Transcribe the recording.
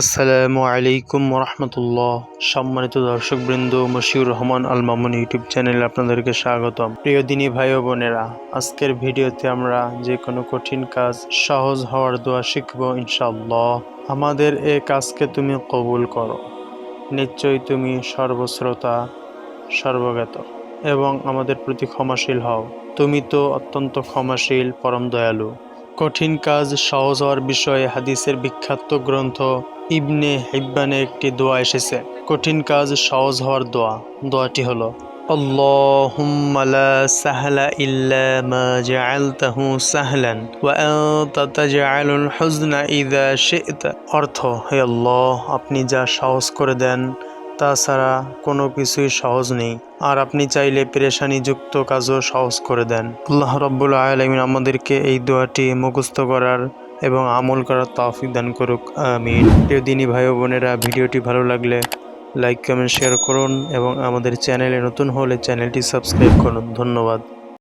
আসসালামু আলাইকুম রহমতুল্লাহ সম্মানিত দর্শকবৃন্দ, মশিউর রহমান আল মামুন ইউটিউব চ্যানেলে আপনাদেরকে স্বাগতম। প্রিয় দিনী ভাই ও বোনেরা, আজকের ভিডিওতে আমরা যে কোনো কঠিন কাজ সহজ হওয়ার দোয়া শিখব ইনশাআল্লাহ। আমাদের এ কাজকে তুমি কবুল করো। নিশ্চয়ই তুমি সর্বশ্রোতা, সর্বজ্ঞাত এবং আমাদের প্রতি ক্ষমাশীল হও। তুমি তো অত্যন্ত ক্ষমাশীল, পরম দয়ালু। কঠিন কাজ সহজ হওয়ার বিষয়ে হাদিসের বিখ্যাত গ্রন্থ ইবনে হিব্বানে একটি দোয়া এসেছে কঠিন কাজ সহজ হওয়ার দোয়া দোয়াটি হলো اللهم لا سهل إلا ما جعلته سهلا وأنت تجعل الحزن إذا شئت অর্থ হে আল্লাহ আপনি যা সহজ করে দেন তাছাড়া কোনো কিছুই সহজ নেই আর আপনি চাইলে পেরেশানিযুক্ত কাজও সহজ করে দেন আল্লাহ রব্বুল আলমিন আমাদেরকে এই দোয়াটি মুখস্থ করার এবং আমল করার তৌফিক দান করুক আমি প্রিয় দিনী ভাই বোনেরা, ভিডিওটি ভালো লাগলে লাইক কমেন্ট শেয়ার করুন এবং আমাদের চ্যানেলে নতুন হলে চ্যানেলটি সাবস্ক্রাইব করুন। ধন্যবাদ।